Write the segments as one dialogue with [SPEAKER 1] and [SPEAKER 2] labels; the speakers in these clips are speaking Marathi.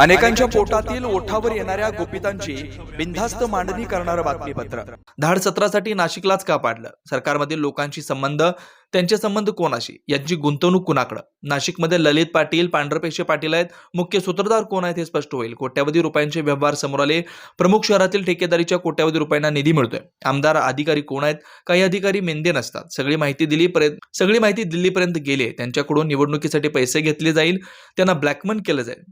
[SPEAKER 1] अनेकांच्या पोटातील ओठावर येणाऱ्या गोपितांची बिनधास्त मांडणी करणारं बातमीपत्र. धाड सत्रासाठी नाशिकलाच का पाडलं? सरकारमधील लोकांशी संबंध त्यांचे संबंध कोणाशी? यांची गुंतवणूक कुणाकडं? नाशिकमध्ये ललित पाटील पांढरपेशे पाटील आहेत. मुख्य सूत्रधार कोण आहेत हे स्पष्ट होईल. कोट्यावधी रुपयांचे व्यवहार समोर आले. प्रमुख शहरातील ठेकेदारीच्या कोट्यावधी रुपयांना निधी मिळतोय. आमदार अधिकारी कोण आहेत? काही अधिकारी मेंदे नसतात. सगळी माहिती दिली पर्यंत सगळी माहिती दिल्लीपर्यंत गेली त्यांच्याकडून निवडणुकीसाठी पैसे घेतले जाईल. त्यांना ब्लॅकमेल केलं जाईल.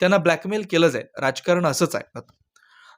[SPEAKER 1] त्यांना ब्लॅकमेल केलं जाईल राजकारण असंच आहे.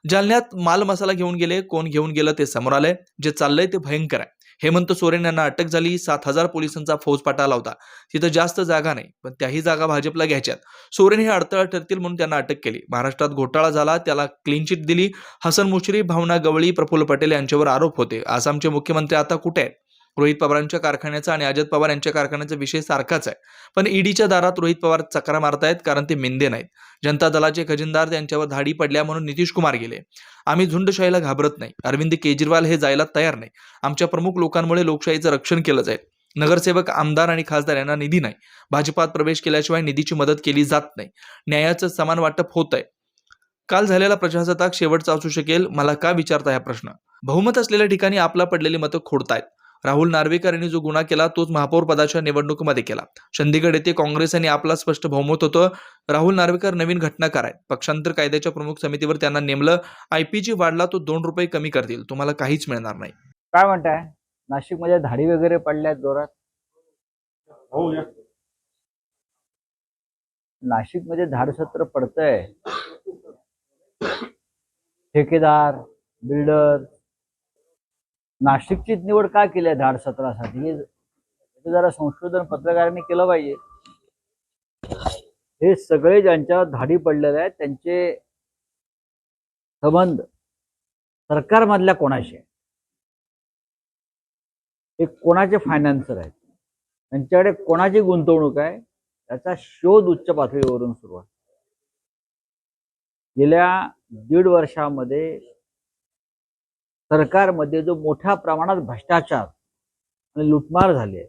[SPEAKER 1] जालन्यात माल मसाला घेऊन गेले कोण घेऊन गेलं ते समोर आलंय. जे चाललंय ते भयंकर आहे. हेमंत सोरेन यांना अटक झाली सात हजार पोलिसांचा फौजपाट आला होता. तिथं जास्त जागा नाही पण त्याही जागा भाजपला घ्यायच्यात सोरेन हे अडथळा ठरतील म्हणून त्यांना अटक केली. महाराष्ट्रात घोटाळा झाला त्याला क्लीन चिट दिली. हसन मुश्रीफ भावना गवळी प्रफुल्ल पटेल यांच्यावर आरोप होते. आसामचे मुख्यमंत्री आता कुठे आहेत? रोहित पवारांच्या कारखान्याचा आणि अजित पवार यांच्या कारखान्याचा विषय सारखाच आहे. पण ईडीच्या दारात रोहित पवार चक्रा मारतायत कारण ते मिंदे नाहीत. जनता दलाचे खजिनदार त्यांच्यावर धाडी पडल्या म्हणून नितीश कुमार गेले. आम्ही झुंडशाहीला घाबरत नाही. अरविंद केजरीवाल हे जायला तयार नाही. आमच्या प्रमुख लोकांमुळे लोकशाहीचं रक्षण केलं जाईल. नगरसेवक आमदार आणि खासदार यांना निधी नाही. भाजपात प्रवेश केल्याशिवाय निधीची मदत केली जात नाही. न्यायाचं समान वाटप होत आहे. काल झालेला प्रजासत्ताक शेवटचा असू शकेल. मला का विचारता हा प्रश्न? बहुमत असलेल्या ठिकाणी आपला पडलेली मतं खोडतायत. राहुल नार्वेकर यांनी जो गुन्हा केला तोच महापौर पदाच्या निवडणुकीमध्ये केला. चंदीगड येथे काँग्रेस आणि आपला स्पष्ट बहुमत होतं. राहुल नार्वेकर नवीन घटनाकार आहेत. पक्षांतर कायद्याच्या प्रमुख समितीवर त्यांना नेमलं. आयपीजी वाढला तो दोन रुपये कमी करतील. तुम्हाला काहीच मिळणार नाही.
[SPEAKER 2] काय म्हणताय? नाशिकमध्ये धाडी वगैरे पडल्यात जोरात?
[SPEAKER 3] हो
[SPEAKER 2] नाशिकमध्ये धाडसत्र पडतंय. ठेकेदार बिल्डर नाशिकची निवड का केली आहे धाड सत्रासाठी? हे जरा संशोधन पत्रकारांनी केलं पाहिजे. हे सगळे ज्यांच्या धाडी पडलेले आहेत त्यांचे संबंध सरकारमधल्या कोणाशी आहे हे कोणाचे फायनान्सर आहेत? त्यांच्याकडे कोणाची गुंतवणूक आहे? त्याचा शोध उच्च पातळीवरून सुरू आहे. गेल्या दीड वर्षामध्ये सरकारमध्ये जो मोठ्या प्रमाणात भ्रष्टाचार आणि लुटमार झाली आहे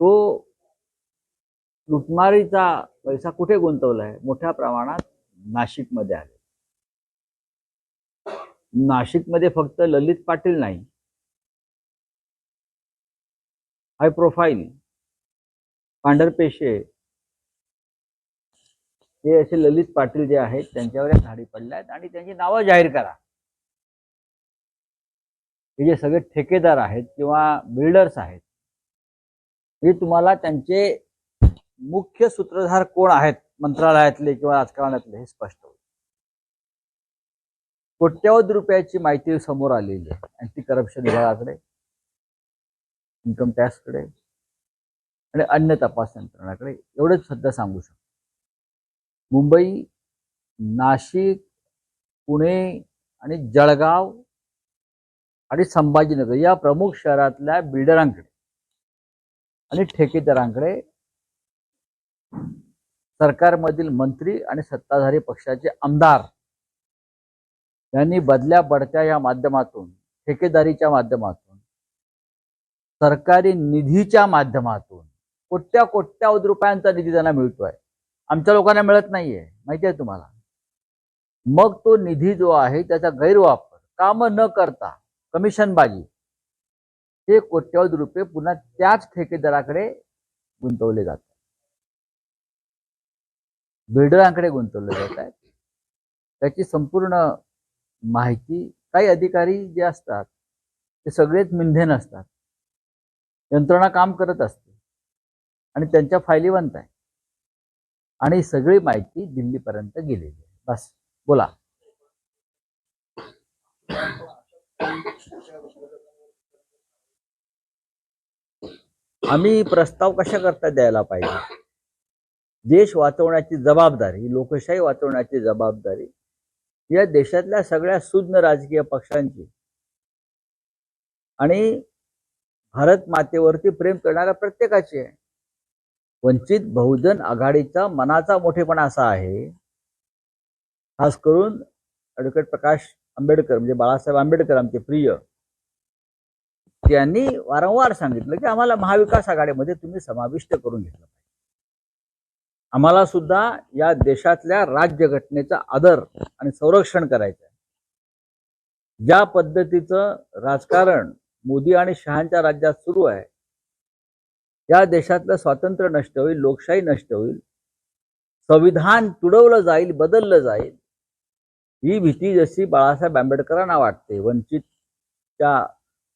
[SPEAKER 2] तो लुटमारीचा पैसा कुठे गुंतवला आहे? मोठ्या प्रमाणात नाशिकमध्ये आहे. नाशिकमध्ये फक्त ललित पाटील नाही. हाय प्रोफाईल पांढरपेशे हे असे ललित पाटील जे आहेत त्यांच्यावर या धाडी पडल्या आहेत आणि त्यांची नावं जाहीर करा. हे जे सगळे ठेकेदार आहेत किंवा बिल्डर्स आहेत हे तुम्हाला त्यांचे मुख्य सूत्रधार कोण आहेत मंत्रालयातले किंवा राजकारणातले हे स्पष्ट होईल. कोट्यावधी रुपयाची माहिती समोर आलेली आहे. अँटी करप्शन विभागाकडे इन्कम टॅक्सकडे आणि अन्य तपास यंत्रणाकडे एवढंच सध्या सांगू शकतो. मुंबई नाशिक पुणे आणि जळगाव आणि संभाजीनगर या प्रमुख शहरातल्या बिल्डरांकडे आणि ठेकेदारांकडे सरकारमधील मंत्री आणि सत्ताधारी पक्षाचे आमदार यांनी बदल्या बडत्या या माध्यमातून ठेकेदारीच्या माध्यमातून सरकारी निधीच्या माध्यमातून कोट्या कोट्यावधी रुपयांचा निधी त्यांना मिळतोय. आमच्या लोकांना मिळत नाहीये. माहिती आहे तुम्हाला? मग तो निधी जो आहे त्याचा गैरवापर काम न करता कमिशनबाजी हे कोट्यावधी रुपये पुन्हा त्याच ठेकेदाराकडे गुंतवले जातात. बिल्डरांकडे गुंतवले जात आहेत त्याची संपूर्ण माहिती काही अधिकारी जे असतात ते सगळेच मिंधेन असतात. यंत्रणा काम करत असते. आणि त्यांच्या फायली बनत आहे. आणि सगळी माहिती दिल्लीपर्यंत गेलेली आहे. बस बोला. आम्ही प्रस्ताव कशा करता द्यायला पाहिजे? देश वाचवण्याची जबाबदारी लोकशाही वाचवण्याची जबाबदारी या देशातल्या सगळ्या सुज्ञ राजकीय पक्षांची आणि भारत मातेवरती प्रेम करणाऱ्या प्रत्येकाची आहे. वंचित बहुजन आघाडीचा मनाचा मोठेपणा असा आहे. खास करून ॲडव्होकेट प्रकाश आंबेडकर म्हणजे बाळासाहेब आंबेडकर आमचे प्रिय त्यांनी वारंवार सांगितलं की आम्हाला महाविकास आघाडीमध्ये तुम्ही समाविष्ट करून घेतलं पाहिजे. आम्हाला सुद्धा या देशातल्या राज्यघटनेचा आदर आणि संरक्षण करायचं आहे ज्या पद्धतीचं राजकारण मोदी आणि शहांच्या राज्यात सुरू आहे या देशातलं स्वातंत्र्य नष्ट होईल लोकशाही नष्ट होईल संविधान तुडवलं जाईल बदललं जाईल ही भीती जशी बाळासाहेब आंबेडकरांना वाटते वंचितच्या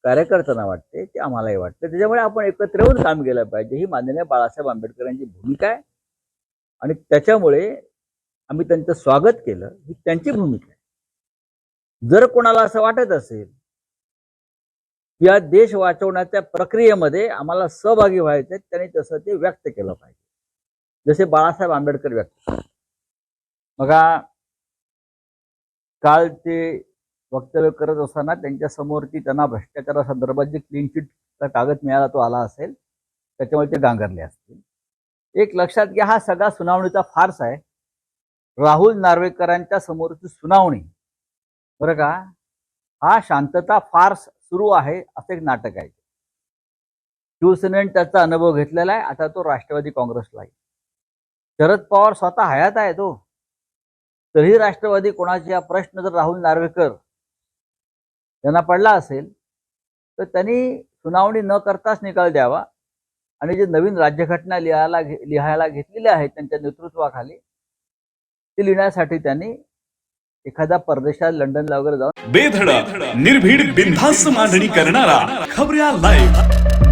[SPEAKER 2] कार्यकर्त्यांना वाटते ते आम्हालाही वाटते. त्याच्यामुळे आपण एकत्र येऊन काम केलं पाहिजे ही माननीय बाळासाहेब आंबेडकरांची भूमिका आहे. आणि त्याच्यामुळे आम्ही त्यांचं स्वागत केलं ही त्यांची भूमिका आहे. जर कोणाला असं वाटत असेल या देश वाचवण्याच्या प्रक्रियेमध्ये आम्हाला सहभागी व्हायचे त्यांनी तसं ते व्यक्त केलं पाहिजे. जसे बाळासाहेब आंबेडकर व्यक्त बघा काल ते वक्तव्य करत असताना त्यांच्या समोरची त्यांना भ्रष्टाचारासंदर्भात जे क्लीन चिटचा कागद मिळाला तो आला असेल त्याच्यामुळे ते गांगरले असतील. एक लक्षात घ्या हा सगळा सुनावणीचा फार्स आहे. राहुल नार्वेकरांच्या समोरची सुनावणी. बरं का? हा शांतता फार्स सुरू आहे असं एक नाटक आहे. शिवसेनेने त्याचा अनुभव घेतलेला आहे. आता तो राष्ट्रवादी काँग्रेसला आहे. शरद पवार स्वतः हयात आहे तो. तरीही राष्ट्रवादी कोणाचे हा प्रश्न जर राहुल नार्वेकर यांना पडला असेल तर त्यांनी सुनावणी न करताच निकाल द्यावा. आणि जे नवीन राज्यघटना लिहायला घे- लिहायला घेतलेल्या आहेत त्यांच्या नेतृत्वाखाली ते लिहिण्यासाठी त्यांनी एखाद्या परदेशात लंडनला वगैरे जाऊन
[SPEAKER 4] बेधडक निर्भीड बिनधास्त मांडणी करणारा खबऱ्या लाईव्ह